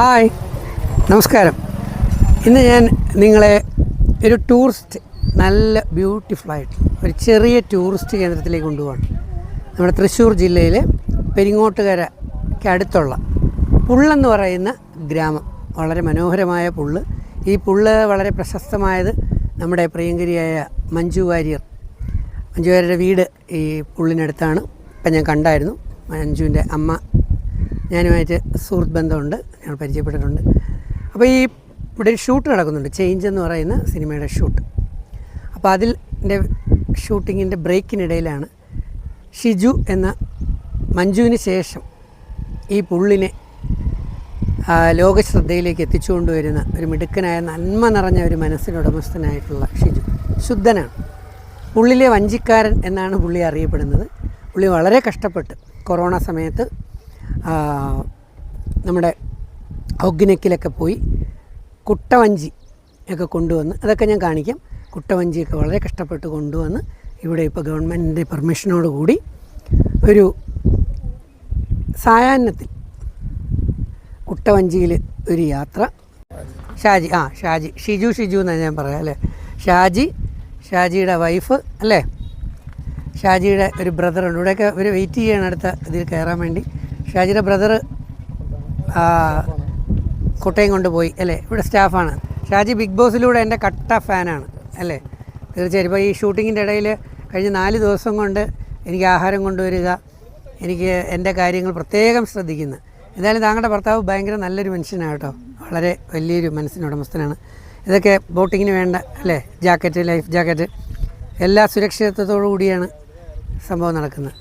Hi. നമസ്കാരം. ഇന്ന് ഞാൻ നിങ്ങളെ ഒരു ടൂറിസ്റ്റ് നല്ല ബ്യൂട്ടിഫുള്ളായിട്ട് ഒരു ചെറിയ ടൂറിസ്റ്റ് കേന്ദ്രത്തിലേക്ക് കൊണ്ടുപോകണം നമ്മുടെ തൃശ്ശൂർ ജില്ലയിലെ പെരിങ്ങോട്ടുകരയ്ക്ക് അടുത്തുള്ള പുള്ളെന്ന് പറയുന്ന ഗ്രാമം. വളരെ മനോഹരമായ പുള്ള്. ഈ പുള്ള് വളരെ പ്രശസ്തമായത് നമ്മുടെ പ്രിയങ്കരിയായ മഞ്ജു വാര്യർ. മഞ്ജു വാര്യരുടെ വീട് ഈ പുള്ളിനടുത്താണ്. ഇപ്പം ഞാൻ കണ്ടായിരുന്നു. മഞ്ജുവിന്റെ അമ്മ ഞാനുമായിട്ട് സുഹൃത്ത് ബന്ധമുണ്ട്. ഞങ്ങൾ പരിചയപ്പെട്ടിട്ടുണ്ട്. അപ്പോൾ ഈ ഇവിടെ ഒരു ഷൂട്ട് നടക്കുന്നുണ്ട്. ചേഞ്ച് എന്ന് പറയുന്ന സിനിമയുടെ ഷൂട്ട്. അപ്പോൾ അതിൽ എന്റെ ഷൂട്ടിങ്ങിന്റെ ബ്രേക്കിനിടയിലാണ് ഷിജു എന്ന മഞ്ജുവിന് ശേഷം ഈ പുള്ളിനെ ലോകശ്രദ്ധയിലേക്ക് എത്തിച്ചുകൊണ്ടുവരുന്ന ഒരു മിടുക്കനായ നന്മ നിറഞ്ഞ ഒരു മനസ്സിനുടമസ്ഥനായിട്ടുള്ള ഷിജു. ശുദ്ധനാണ്. പുള്ളിലെ വഞ്ചിക്കാരൻ എന്നാണ് പുള്ളി അറിയപ്പെടുന്നത്. പുള്ളി വളരെ കഷ്ടപ്പെട്ട് കൊറോണ സമയത്ത് നമ്മുടെ ഒഗ്നക്കിലൊക്കെ പോയി കുട്ടവഞ്ചി ഒക്കെ കൊണ്ടുവന്ന് അതൊക്കെ ഞാൻ കാണിക്കാം. കുട്ടവഞ്ചിയൊക്കെ വളരെ കഷ്ടപ്പെട്ട് കൊണ്ടുവന്ന് ഇവിടെ ഇപ്പോൾ ഗവൺമെന്റിന്റെ പെർമിഷനോടുകൂടി ഒരു സായാഹ്നത്തിൽ കുട്ടവഞ്ചിയിൽ ഒരു യാത്ര. ഷാജി ആ ഷാജി ഷിജു ഷിജു എന്നാണ് ഞാൻ പറയാം അല്ലേ? ഷാജി ഷാജിയുടെ വൈഫ് അല്ലേ? ഷാജിയുടെ ഒരു ബ്രദറുണ്ട്. ഇവിടെയൊക്കെ ഒരു വെയിറ്റ് ചെയ്യണം അടുത്ത ഇതിൽ കയറാൻ വേണ്ടി. ഷാജിയുടെ ബ്രദർ കുട്ടയും കൊണ്ടുപോയി അല്ലേ? ഇവിടെ സ്റ്റാഫാണ്. ഷാജി ബിഗ് ബോസിലൂടെ എന്റെ കട്ട ഫാനാണ് അല്ലേ? തീർച്ചയായും ഇപ്പോൾ ഈ ഷൂട്ടിങ്ങിന്റെ ഇടയിൽ കഴിഞ്ഞ നാല് ദിവസം കൊണ്ട് എനിക്ക് ആഹാരം കൊണ്ടുവരിക എനിക്ക് എന്റെ കാര്യങ്ങൾ പ്രത്യേകം ശ്രദ്ധിക്കുന്നു. എന്തായാലും താങ്കളുടെ ഭർത്താവ് ഭയങ്കര നല്ലൊരു മനുഷ്യനാണ് കേട്ടോ. വളരെ വലിയൊരു മനസ്സിന് ഉടമസ്ഥനാണ്. ഇതൊക്കെ ബോട്ടിങ്ങിന് വേണ്ട അല്ലേ? ജാക്കറ്റ് ലൈഫ് ജാക്കറ്റ് എല്ലാ സുരക്ഷിതത്വത്തോടു കൂടിയാണ് സംഭവം നടക്കുന്നത്.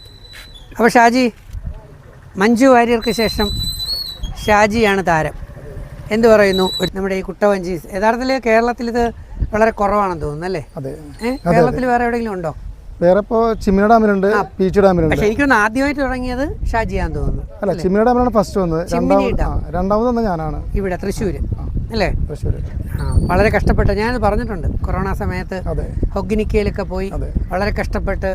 അപ്പോൾ ഷാജി മഞ്ജു വാര്യർക്ക് ശേഷം ഷാജിയാണ് താരം. എന്ത് പറയുന്നു? നമ്മുടെ ഈ കുട്ടവഞ്ചി യഥാർത്ഥത്തിൽ കേരളത്തിൽ ഇത് വളരെ കുറവാണെന്ന് തോന്നുന്നു അല്ലേ? അതെ. കേരളത്തിൽ വേറെ എവിടെയെങ്കിലും ഉണ്ടോ? വേറെ ഇപ്പോൾ ചിമ്മിന ഡാമിലുണ്ട് പീച്ച് ഡാമിലുണ്ട്. പക്ഷെ എനിക്കൊന്ന് ആദ്യമായിട്ട് തുടങ്ങിയത് ഷാജിയാന്ന് തോന്നുന്നു. അല്ല ചിമ്മിന ഡാമിലാണ് ഫസ്റ്റ് വന്നത്. രണ്ടാമത് രണ്ടാമത് വന്നത് ഞാനാണ്. ഇവിടെ തൃശ്ശൂർ അല്ലേ? തൃശ്ശൂർ ആ വളരെ കഷ്ടപ്പെട്ട് ഞാനത് പറഞ്ഞിട്ടുണ്ട്. കൊറോണ സമയത്ത് ഹൊഗ്നിക്കയിലൊക്കെ പോയി. വളരെ കഷ്ടപ്പെട്ട്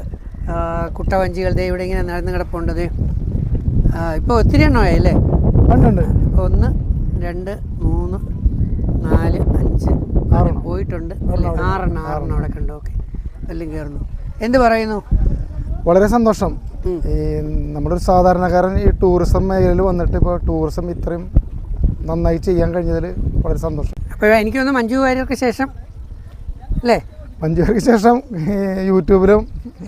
കുട്ടവഞ്ചികൾ ദേ ഇവിടെ ഇങ്ങനെ നടന്നു കിടപ്പുണ്ട് ദേ. ഇപ്പോൾ ഒത്തിരി എണ്ണമായി അല്ലേ ഉണ്ട് ഒന്ന് രണ്ട് മൂന്ന് നാല് അഞ്ച്. പോയിട്ടുണ്ട്? ആറെണ്ണം ആറെണ്ണം അവിടെ കണ്ടു. ഓക്കെ. എല്ലാം കയറുന്നു. എന്ത് പറയുന്നു? വളരെ സന്തോഷം. ഈ നമ്മുടെ ഒരു സാധാരണക്കാരൻ ഈ ടൂറിസം മേഖലയിൽ വന്നിട്ട് ഇപ്പോൾ ടൂറിസം ഇത്രയും നന്നായി ചെയ്യാൻ കഴിഞ്ഞതിൽ വളരെ സന്തോഷം. അപ്പോൾ എനിക്ക് തോന്നുന്നു മഞ്ജു വാര്യർക്ക് ശേഷം. അല്ലേ? മഞ്ജുവർക്ക് ശേഷം യൂട്യൂബിലും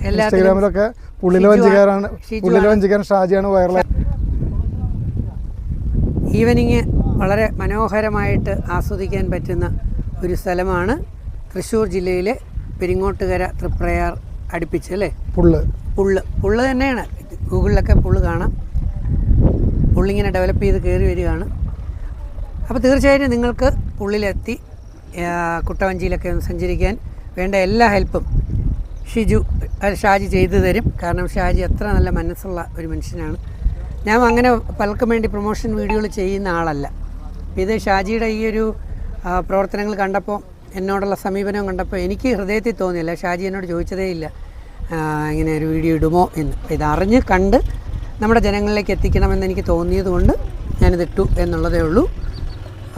ഇൻസ്റ്റാഗ്രാമിലൊക്കെ പുള്ളിലെ വഞ്ചിക്കാരാണ് പുള്ളിലെ വഞ്ചിക്കാരൻ ഷാജിയാണ് വൈറലായി ഈവനിങ് വളരെ മനോഹരമായിട്ട് ആസ്വദിക്കാൻ പറ്റുന്ന ഒരു സ്ഥലമാണ് തൃശ്ശൂർ ജില്ലയിലെ പെരിങ്ങോട്ടുകര തൃപ്രയാർ അടുപ്പിച്ച് അല്ലേ? പുള്ള്. പുള്ള്. പുള്ള് തന്നെയാണ്. ഗൂഗിളിലൊക്കെ പുള്ള് കാണാം. പുള്ളിങ്ങനെ ഡെവലപ്പ് ചെയ്ത് കയറി വരികയാണ്. അപ്പോൾ തീർച്ചയായിട്ടും നിങ്ങൾക്ക് പുള്ളിലെത്തി കുട്ടവഞ്ചിയിലൊക്കെ ഒന്ന് സഞ്ചരിക്കാൻ വേണ്ട എല്ലാ ഹെൽപ്പും ഷിജു ഷാജി ചെയ്തു തരും. കാരണം ഷാജി അത്ര നല്ല മനസ്സുള്ള ഒരു മനുഷ്യനാണ്. ഞാൻ അങ്ങനെ പലർക്കും വേണ്ടി പ്രൊമോഷൻ വീഡിയോകൾ ചെയ്യുന്ന ആളല്ല. ഇത് ഷാജിയുടെ ഈ ഒരു പ്രവർത്തനങ്ങൾ കണ്ടപ്പോൾ എന്നോടുള്ള സമീപനം കണ്ടപ്പോൾ എനിക്ക് ഹൃദയത്തിൽ തോന്നിയില്ല. ഷാജി എന്നോട് ചോദിച്ചതേ ഇല്ല. ഇങ്ങനെ ഒരു വീഡിയോ ഇടുമോ എന്ന്. ഇത് ഇതറിഞ്ഞ് കണ്ട് നമ്മുടെ ജനങ്ങളിലേക്ക് എത്തിക്കണമെന്ന് എനിക്ക് തോന്നിയത് കൊണ്ട് ഞാനിതിട്ടു എന്നുള്ളതേ ഉള്ളൂ.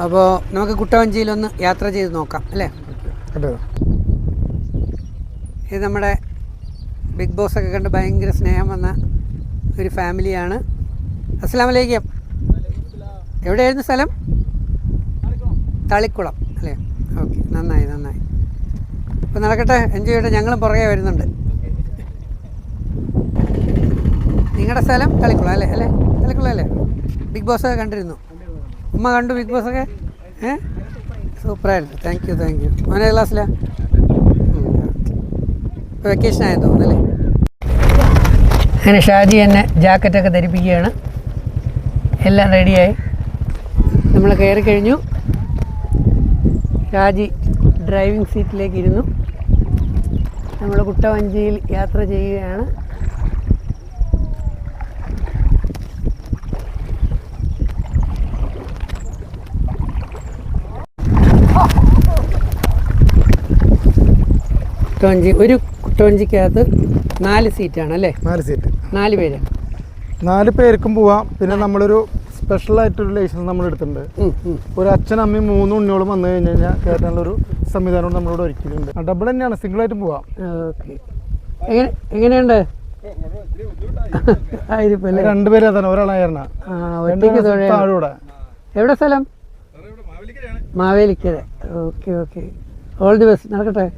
അപ്പോൾ നമുക്ക് കുട്ടവഞ്ചിയിലൊന്ന് യാത്ര ചെയ്ത് നോക്കാം അല്ലേ? ഇത് നമ്മുടെ ബിഗ് ബോസ് ഒക്കെ കണ്ട് ഭയങ്കര സ്നേഹം വന്ന ഒരു ഫാമിലിയാണ്. അസ്സാം വലൈക്കും എവിടെയായിരുന്നു സ്ഥലം? തളിക്കുളം അല്ലേ? ഓക്കെ നന്നായി നന്നായി. അപ്പോൾ നടക്കട്ടെ എൻജോയ് ചെയ്യട്ടെ ഞങ്ങളും പുറകെ വരുന്നുണ്ട്. നിങ്ങളുടെ സ്ഥലം തളിക്കുളം അല്ലേ? അല്ലേ? തളിക്കുളം അല്ലേ? ബിഗ് ബോസ് കണ്ടിരുന്നു. ഉമ്മ കണ്ടു ബിഗ് ബോസ് ഒക്കെ ഏ? സൂപ്പറായിരുന്നു. Thank you thank you. മോനെ ക്ലാസ്സിലാണ് വെക്കേഷൻ ആയെന്ന് തോന്നുന്നല്ലേ അങ്ങനെ ഷാജി എന്നെ ജാക്കറ്റൊക്കെ ധരിപ്പിക്കുകയാണ്. എല്ലാം റെഡിയായി നമ്മൾ കയറി കഴിഞ്ഞു. ഷാജി ഡ്രൈവിംഗ് സീറ്റിലേക്ക് ഇരുന്നു. നമ്മൾ കുട്ടവഞ്ചിയിൽ യാത്ര ചെയ്യുകയാണ്. കുട്ടവഞ്ചി ഒരു കുട്ടവഞ്ചിക്കകത്ത് നാല് സീറ്റാണ് അല്ലേ? നാല് സീറ്റ് നാല് പേര്. നാല് പേർക്കും പോവാം. പിന്നെ നമ്മളൊരു സ്പെഷ്യൽ ആയിട്ടൊരു ലൈസൻസ് നമ്മൾ എടുത്തിട്ടുണ്ട്. ഒരു അച്ഛനും അമ്മയും മൂന്നും ഉണ്ണിയോളും വന്നു കഴിഞ്ഞ് കഴിഞ്ഞാൽ കയറ്റാനുള്ള ഒരു സംവിധാനം നമ്മളോട് ഒരുക്കിയിട്ടുണ്ട്. ഡബിൾ തന്നെയാണ്. സിംഗിൾ ആയിട്ട് പോവാം. എങ്ങനെയുണ്ട്? രണ്ടുപേരും തന്നെ ഒരാളായിരുന്ന എവിടെ സ്ഥലം? Mavelikkara. Okay okay. All the best നടക്കട്ടെ?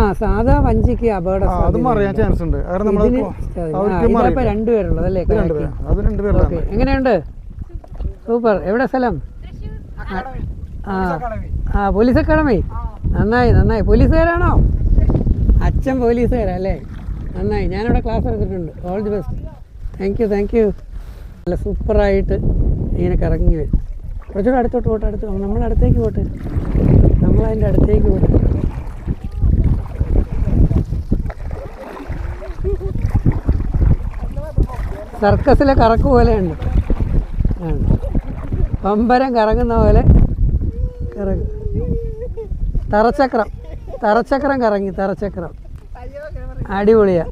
ആ സാധാ വഞ്ചിക്ക് അപകട അത് മറിയാൻ ചാൻസ് ഉണ്ട്. ഇതിപ്പോ രണ്ടുപേരുള്ളത് അല്ലേ? അത് രണ്ടുപേരും ഓക്കെ. എങ്ങനെയുണ്ട്? സൂപ്പർ. എവിടെ സ്ഥലം? ആ ആ പോലീസ് അക്കാഡമി. നന്നായി നന്നായി. പോലീസുകാരാണോ? അച്ഛൻ പോലീസുകാരാ അല്ലേ? നന്നായി. ഞാനിവിടെ ക്ലാസ് എടുത്തിട്ടുണ്ട്. All the best thank you thank you നല്ല സൂപ്പറായിട്ട് ഇങ്ങനെ കറങ്ങി വരും. കുറച്ചുകൂടെ അടുത്തോട്ട് പോട്ടെ അടുത്ത്. നമ്മൾ അടുത്തേക്ക് പോട്ടെ. നമ്മളതിന്റെ അടുത്തേക്ക് പോട്ടെ. സർക്കസിലെ കറക്ക് പോലെയുണ്ട്. പമ്പരം കറങ്ങുന്ന പോലെ കറങ്ങും. തറച്ചക്രം. തറച്ചക്രം കറങ്ങി തറച്ചക്രം. അടിപൊളിയാ.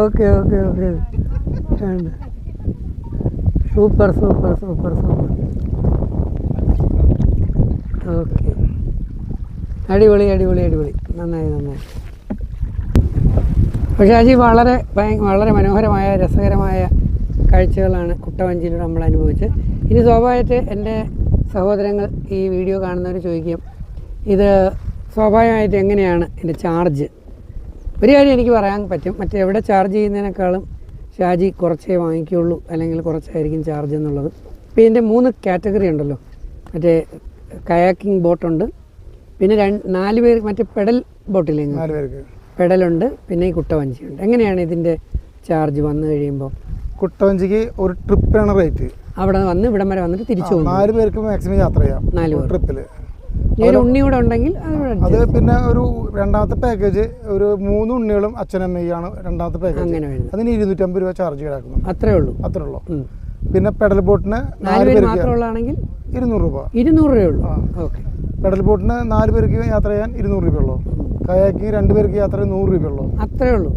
Okay okay okay. Super super super super. Okay. അടിപൊളി അടിപൊളി അടിപൊളി. നന്നായി നന്നായി. പക്ഷേ വളരെ വളരെ മനോഹരമായ രസകരമായ കാഴ്ചകളാണ് കുട്ടവഞ്ചിയിലൂടെ നമ്മൾ അനുഭവിച്ചത്. ഇനി സ്വാഭാവികമായിട്ട് എന്റെ സഹോദരങ്ങൾ ഈ വീഡിയോ കാണുന്നവർ ചോദിക്കും ഇത് സ്വാഭാവികമായിട്ട് എങ്ങനെയാണ് എന്റെ ചാർജ്? ഒരു കാര്യം എനിക്ക് പറയാൻ പറ്റും മറ്റെവിടെ ചാർജ് ചെയ്യുന്നതിനേക്കാളും ഷാജി കുറച്ചേ വാങ്ങിക്കുള്ളൂ അല്ലെങ്കിൽ കുറച്ചായിരിക്കും ചാർജ് എന്നുള്ളത്. ഇപ്പോൾ ഇതിന്റെ മൂന്ന് കാറ്റഗറി ഉണ്ടല്ലോ മറ്റേ കയാക്കിംഗ് ബോട്ടുണ്ട് പിന്നെ രണ്ട് നാല് പേർ മറ്റേ പെഡൽ ബോട്ടില്ലേ പേർക്ക് പിന്നെ ഈ കുട്ടവഞ്ചിയുണ്ട്. എങ്ങനെയാണ് ഇതിന്റെ ചാർജ് വന്നു കഴിയുമ്പോൾ കുട്ടവഞ്ചിക്ക് ഒരു ട്രിപ്പാണ് റേറ്റ്. അവിടെ വന്ന് ഇവിടം വരെ വന്നിട്ട് തിരിച്ചു പോകും നാല് പേർക്ക് മാക്സിമം യാത്ര ചെയ്യാം. നാല് ട്രിപ്പിൽ ഒരു ഉണ്ണി കൂടെ ഉണ്ടെങ്കിൽ അത് പിന്നെ ഒരു രണ്ടാമത്തെ പാക്കേജ് ഒരു മൂന്ന് ഉണ്ണികളും അച്ഛനമ്മയാണ് രണ്ടാമത്തെ പാക്കേജ് അതിന് ഇരുന്നൂറ്റമ്പത് രൂപ ചാർജ് ഈടാക്കുന്നു. അത്രേ ഉള്ളൂ. അത്രേ ഉള്ളൂ. പിന്നെ പെഡൽ ബോട്ടിന് നാല് പേർക്ക് മാത്രമുള്ളതാണെങ്കിൽ ഇരുന്നൂറ് രൂപ. ഇരുന്നൂറ്. ഓക്കെ. പെഡൽ ബോട്ടിന് നാല് പേർക്ക് യാത്ര ചെയ്യാൻ ഇരുന്നൂറ് രൂപയുള്ളൂ കയാക്കിങ് രണ്ട് പേർക്ക് യാത്ര നൂറ് രൂപയുള്ളൂ അത്രേ ഉള്ളൂ.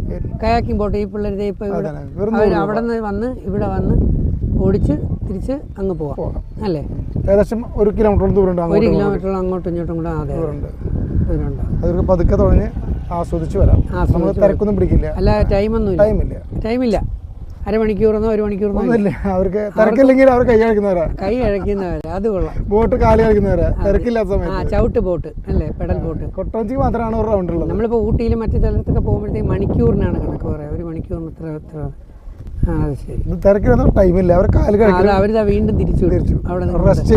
കയാക്കിംഗ് ബോട്ട് ഈ ഇപ്പോൾ. വെറും അവിടെ നിന്ന് വന്ന് ഇവിടെ വന്ന് ഓടിച്ച് തിരിച്ച് അങ്ങ് പോവാം. അല്ലേ? ഏകദേശം ഒരു കിലോമീറ്റർ ദൂരം ഒരു അങ്ങോട്ട് കിലോമീറ്ററോളം അങ്ങോട്ടും ഇങ്ങോട്ടും കൂടെ അതെ ദൂരമുണ്ട്. അതൊക്കെ പതുക്കെ തുഴഞ്ഞ് ആസ്വദിച്ച് വരാം. നമ്മൾ തിരക്കൊന്നും പിടിക്കില്ല. അല്ല ടൈമൊന്നും ടൈമില്ല. ടൈമില്ല. അരമണിക്കൂറെന്നോ ഒരു മണിക്കൂറെന്നോ. ഒന്നുമില്ല. അവർക്ക് തിരക്കില്ലെങ്കിൽ അവർ കൈ കളിക്കുന്നവരാ കൈ അഴക്കുന്നവരെ. അത് കൊള്ളാം. ബോട്ട് കാലി കളിക്കുന്നവരാ തിരക്കില്ലാത്ത ആ സമയത്ത് ചവിട്ട് ബോട്ട് അല്ലേ? Pedal boat. കൊട്ടോഞ്ചി മാത്രമാണ് ഒരു റൗണ്ട് ഉള്ളത്. നമ്മളിപ്പോൾ ഊട്ടിയിലും മറ്റു സ്ഥലത്തൊക്കെ പോകുമ്പോഴത്തേക്ക് മണിക്കൂറിനാണ് കണക്ക് പറയാം. ഒരു മണിക്കൂറിന് ഇത്ര ഇത്ര. അപ്പൊ തിരക്കിലൊന്നും ടൈമില്ല അവർ കാൽ ആ, അത് അവരിതാ വീണ്ടും തിരിച്ചു വിട്ടു. തിരിച്ചു അവിടെ റെസ്റ്റ്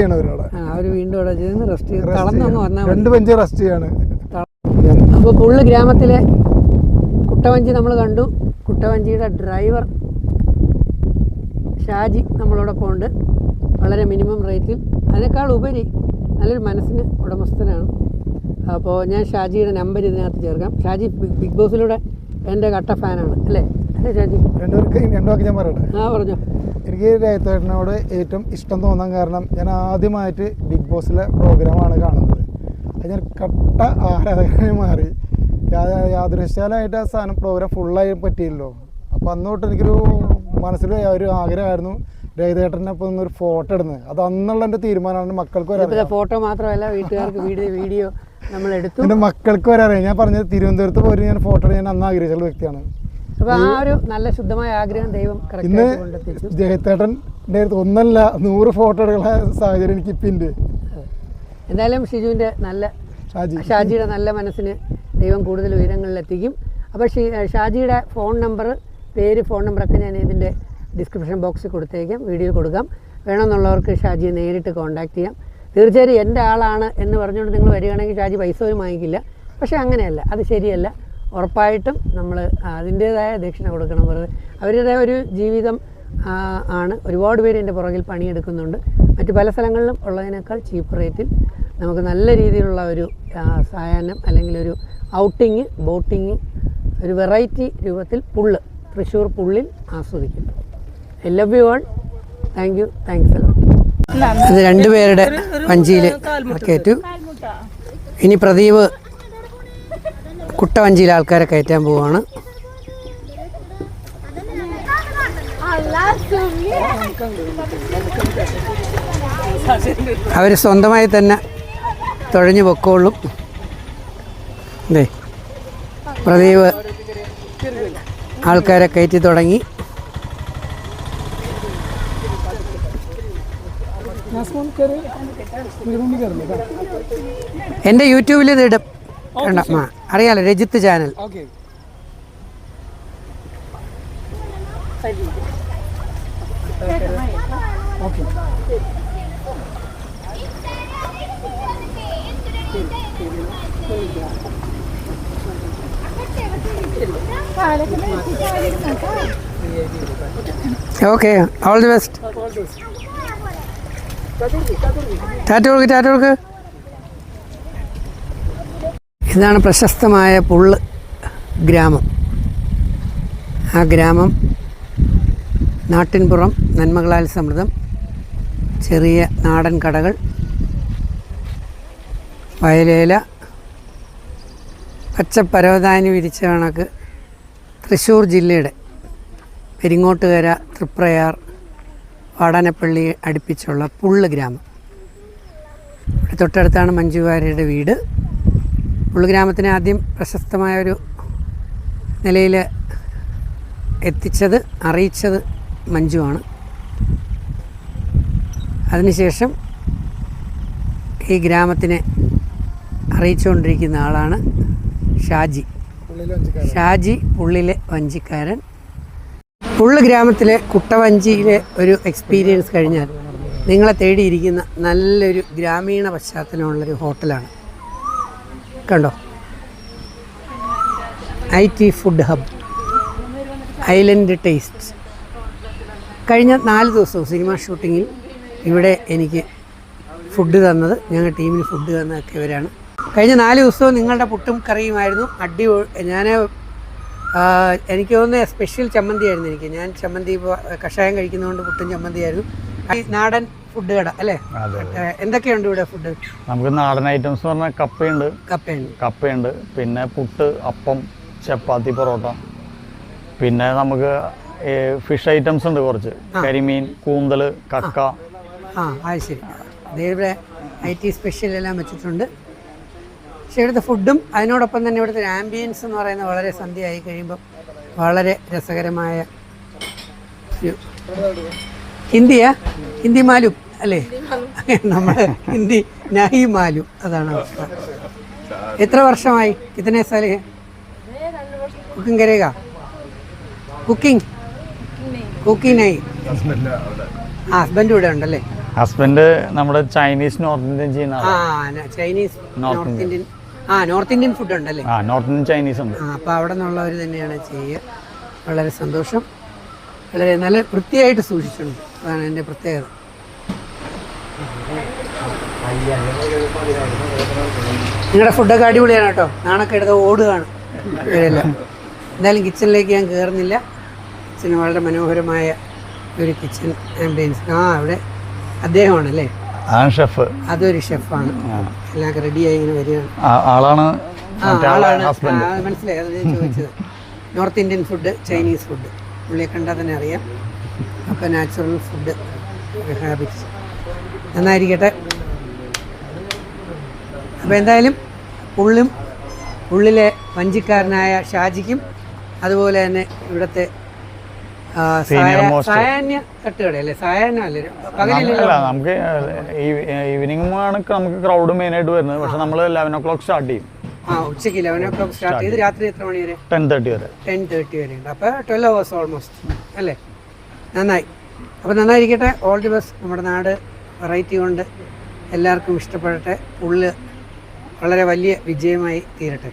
ആ അവർ വീണ്ടും അവിടെ റെസ്റ്റ് വന്നാൽ രണ്ട് ബെഞ്ച് റെസ്റ്റ് ചെയ്യാണ്. അപ്പോൾ പുള്ള് ഗ്രാമത്തിലെ കുട്ടവഞ്ചി നമ്മൾ കണ്ടു. കുട്ടവഞ്ചിയുടെ ഡ്രൈവർ ഷാജി നമ്മളോടൊപ്പം ഉണ്ട്. വളരെ മിനിമം റേറ്റിൽ. അതിനേക്കാൾ ഉപരി നല്ലൊരു മനസ്സിന് ഉടമസ്ഥനാണ്. അപ്പോൾ ഞാൻ ഷാജിയുടെ നമ്പർ ഇതിനകത്ത് ചേർക്കാം. ഷാജി ബിഗ് ബോസിലൂടെ എന്റെ കട്ട ഫാനാണ് അല്ലേ? അല്ലേ ഷാജി? രണ്ടുപേർക്ക് രണ്ടു വാക്ക് ഞാൻ പറയട്ടെ? ആ പറഞ്ഞു. എനിക്ക് രേത്തേട്ടനോട് ഏറ്റവും ഇഷ്ടം തോന്നാൻ കാരണം ഞാൻ ആദ്യമായിട്ട് ബിഗ് ബോസിലെ പ്രോഗ്രാമാണ് കാണുന്നത്. അത് ഞാൻ കട്ട ആരാധകനായി മാറി. യാദൃശ്യാലായിട്ട് ആ സാധനം പ്രോഗ്രാം ഫുള്ളായി പറ്റിയല്ലോ. അപ്പോൾ അന്നോട്ട് തൊട്ട് എനിക്കൊരു മനസ്സിൽ ഒരു ആഗ്രഹമായിരുന്നു രഹിതേട്ടനെ ഇപ്പൊ ഒരു ഫോട്ടോ ഇടുന്നത്. അത് അന്നുള്ള എന്റെ തീരുമാനമാണ്. മക്കൾക്ക് വരെ ഇപ്പോൾ ഫോട്ടോ മാത്രമല്ല വീട്ടുകാർക്ക് വീഡിയോ വീഡിയോ നമ്മൾ എടുത്തു. എന്റെ മക്കൾക്ക് വരെ അറിയാം. ഞാൻ പറഞ്ഞത് തിരുവനന്തപുരത്ത് പോയി ഞാൻ ഫോട്ടോ ഞാൻ അന്ന് ആഗ്രഹിച്ച വ്യക്തിയാണ്. ആ ഒരു നല്ല ശുദ്ധമായ ആഗ്രഹം ദൈവം ഇന്ന് ജയത്തേട്ടന്റെ അടുത്ത് ഒന്നല്ല നൂറ് ഫോട്ടോ എടുക്കുന്ന സാഹചര്യം എനിക്ക് ഇപ്പിണ്ട് എന്തായാലും ഷിജുവിന്റെ നല്ല ഷാജി. ഷാജിയുടെ നല്ല മനസ്സിന് ദൈവം കൂടുതൽ ഉയരങ്ങളിലെത്തിക്കും. അപ്പോൾ ഷാജിയുടെ ഫോൺ നമ്പർ പേര് ഫോൺ നമ്പറൊക്കെ ഞാൻ ഇതിന്റെ ഡിസ്ക്രിപ്ഷൻ ബോക്സിൽ കൊടുത്തേക്കാം വീഡിയോയിൽ കൊടുക്കാം. വേണമെന്നുള്ളവർക്ക് ഷാജിയെ നേരിട്ട് കോൺടാക്ട് ചെയ്യാം. തീർച്ചയായും എന്റെ ആളാണ് എന്ന് പറഞ്ഞുകൊണ്ട് നിങ്ങൾ വരികയാണെങ്കിൽ ഷാജി പൈസ പോലും വാങ്ങിക്കില്ല. പക്ഷേ അങ്ങനെയല്ല അത് ശരിയല്ല. ഉറപ്പായിട്ടും നമ്മൾ അതിന്റേതായ ദക്ഷിണ കൊടുക്കണം വെറുതെ. അവരുടെ ഒരു ജീവിതം ആണ്. ഒരുപാട് പേര് എന്റെ പുറകിൽ പണിയെടുക്കുന്നുണ്ട്. മറ്റ് പല സ്ഥലങ്ങളിലും ഉള്ളതിനേക്കാൾ ചീപ്പ് റേറ്റിൽ നമുക്ക് നല്ല രീതിയിലുള്ള ഒരു സായാഹ്നം അല്ലെങ്കിൽ ഒരു ഔട്ടിങ് ബോട്ടിങ് ഒരു വെറൈറ്റി രൂപത്തിൽ പുള്ള് തൃശ്ശൂർ പുള്ളിൽ ആസ്വദിക്കും I love you all thank you. Thanks hello ഇത് രണ്ടുപേരുടെ വഞ്ചിയിൽ കയറ്റു. ഇനി പ്രദീപ് കുട്ട വഞ്ചിയിൽ ആൾക്കാരെ കയറ്റാൻ പോവാണ്. അവർ സ്വന്തമായി തന്നെ തുഴഞ്ഞു പൊക്കോളും. അതെ പ്രദീപ് ആൾക്കാരെ കയറ്റി തുടങ്ങി. എന്റെ യൂട്യൂബിൽ ഇത് ഇടും. അറിയാലോ Rajith channel. Okay. All the best Tata കൊടുക്ക് ടാറ്റ കൊടുക്ക്. ഇതാണ് പ്രശസ്തമായ പുള്ള് ഗ്രാമം. ആ ഗ്രാമം നാട്ടിൻപുറം നന്മകളാൽ സമൃദ്ധം. ചെറിയ നാടൻ കടകൾ. വയലേല. പച്ചപ്പരവതാനി വിരിച്ച കണക്ക്. തൃശ്ശൂർ ജില്ലയുടെ പെരിങ്ങോട്ടുകര തൃപ്രയാർ വാടാനപ്പള്ളി അടുപ്പിച്ചുള്ള പുള്ള് ഗ്രാമം. ഇവിടെ തൊട്ടടുത്താണ് മഞ്ജു വാര്യരുടെ വീട്. പുള്ള് ഗ്രാമത്തിന് ആദ്യം പ്രശസ്തമായ ഒരു നിലയിൽ എത്തിച്ചത് അറിയിച്ചത് മഞ്ജുവാണ് അതിനുശേഷം ഈ ഗ്രാമത്തിനെ അറിയിച്ചുകൊണ്ടിരിക്കുന്ന ആളാണ് ഷാജി. ഷാജി പുള്ളിലെ വഞ്ചിക്കാരൻ. പുള്ള് ഗ്രാമത്തിലെ കുട്ടവഞ്ചിയിലെ ഒരു എക്സ്പീരിയൻസ് കഴിഞ്ഞാൽ നിങ്ങളെ തേടിയിരിക്കുന്ന നല്ലൊരു ഗ്രാമീണ പശ്ചാത്തലമുള്ളൊരു ഹോട്ടലാണ്. കണ്ടോ? I T food hub island taste കഴിഞ്ഞ നാല് ദിവസവും സിനിമ ഷൂട്ടിങ്ങിൽ ഇവിടെ എനിക്ക് ഫുഡ് തന്നത് ഞങ്ങളുടെ ടീമിന് ഫുഡ് തന്നതൊക്കെ ഇവരാണ്. കഴിഞ്ഞ നാല് ദിവസവും നിങ്ങളുടെ പുട്ടും കറിയുമായിരുന്നു. അടി ഞാൻ എനിക്ക് തോന്നുന്ന സ്പെഷ്യൽ ചമ്മന്തി ആയിരുന്നു എനിക്ക്. ഞാൻ ചമ്മന്തി കഷായം കഴിക്കുന്നതുകൊണ്ട് പുട്ടും ചമ്മന്തി ആയിരുന്നു. നാടൻ ഫുഡ് കട അല്ലേ? എന്തൊക്കെയുണ്ട് ഇവിടെ ഫുഡ് നമുക്ക് നാടൻ ഐറ്റംസ് എന്ന് പറഞ്ഞാൽ കപ്പയുണ്ട്. കപ്പയുണ്ട്. കപ്പയുണ്ട്. പിന്നെ പുട്ട് അപ്പം ചപ്പാത്തി പൊറോട്ട. പിന്നെ നമുക്ക് ഫിഷ് ഐറ്റംസ് ഉണ്ട് കുറച്ച്. കരിമീൻ കൂന്തൽ കക്ക. ആ അത് ശരി. ഇവിടെ ഐ ടി സ്പെഷ്യൽ എല്ലാം വെച്ചിട്ടുണ്ട്. പക്ഷേ ഇവിടുത്തെ ഫുഡും അതിനോടൊപ്പം തന്നെ ഇവിടുത്തെ ആംബിയൻസ് എന്ന് പറയുന്നത് വളരെ സന്ധ്യയായി കഴിയുമ്പോൾ വളരെ രസകരമായ ഒരു ഹിന്ദിയാ? ഹിന്ദി മാലു അല്ലേ? നമ്മുടെ ഹിന്ദി നഹി മാലു അതാണ് അവസ്ഥ. എത്ര വർഷമായി? ഇതിനെ സാലേ കുക്കിംഗ് കരയുക? കുക്കിംഗ്? കുക്കിംഗ് നഹി. ആ ഹസ്ബൻഡ് ഇവിടെ ഉണ്ടല്ലേ? ഹസ്ബൻഡ് നമ്മുടെ ചൈനീസ് നോർത്ത് ഇന്ത്യൻ ചെയ്യുന്ന ചൈനീസ് നോർത്ത് ഇന്ത്യൻ ആ നോർത്ത് ഇന്ത്യൻ ഫുഡ് ഉണ്ടല്ലേ? ആ നോർത്ത് ഇന്ത്യൻ ചൈനീസ് ഉണ്ട് അപ്പോൾ അവിടെ നിന്നുള്ളവർ തന്നെയാണ് ചെയ്യുക. വളരെ സന്തോഷം. വളരെ നല്ല വൃത്തിയായിട്ട് സൂക്ഷിച്ചിട്ടുണ്ട്. അതാണ് എന്റെ പ്രത്യേകത. നിങ്ങളുടെ ഫുഡൊക്കെ അടിപൊളിയാണ് കേട്ടോ. നാണൊക്കെ എടുത്ത് ഓടുകയാണ് ഇവരെല്ലാം. എന്തായാലും കിച്ചണിലേക്ക് ഞാൻ കയറുന്നില്ല കിച്ചന് വളരെ മനോഹരമായ ഒരു കിച്ചൺ ആംബിയൻസ് ആ അവിടെ അദ്ദേഹമാണല്ലേ? അതാണ് ഷെഫ്. അതൊരു ഷെഫാണ്. എല്ലാം റെഡിയായി ഇങ്ങനെ വരികയാണ്. ആളാണ് ആ, ആ, മനസ്സിലായി. അത് ചോദിച്ചത്. North Indian food Chinese food പുള്ളിയെ കണ്ടാൽ തന്നെ അറിയാം. അപ്പോൾ നാച്ചുറൽ ഫുഡ് ഹാബിറ്റ്സ് നന്നായിരിക്കട്ടെ. അപ്പോൾ എന്തായാലും ഉള്ളും ഉള്ളിലെ വഞ്ചിക്കാരനായ ഷാജിക്കും അതുപോലെ തന്നെ ഇവിടുത്തെ നമുക്ക് ഈവനിങ് ആണ് നമുക്ക് ക്രൗഡ് മെയിൻ ആയിട്ട് വരുന്നത്. പക്ഷെ നമ്മൾ ലെവൻ ഓ ക്ലോക്ക് സ്റ്റാർട്ട് ചെയ്യും. ഉച്ചയ്ക്ക് ലെവൻ ഓ ക്ലോക്ക് സ്റ്റാർട്ട് ചെയ്ത് രാത്രി എത്ര മണി വരെ? ടെൻ തേർട്ടി വരെ. ടെൻ തേർട്ടി വരെ ഉണ്ട്. അപ്പോൾ ട്വൽവ് അവേഴ്സ് ഓൾമോസ്റ്റ് അല്ലേ? നന്നായി. അപ്പോൾ നന്നായിരിക്കട്ടെ. ഓൾ ദി ബെസ്റ്റ് നമ്മുടെ നാട് വെറൈറ്റി കൊണ്ട് എല്ലാവർക്കും ഇഷ്ടപ്പെടട്ടെ. ഉള്ളിൽ വളരെ വലിയ വിജയമായി തീരട്ടെ.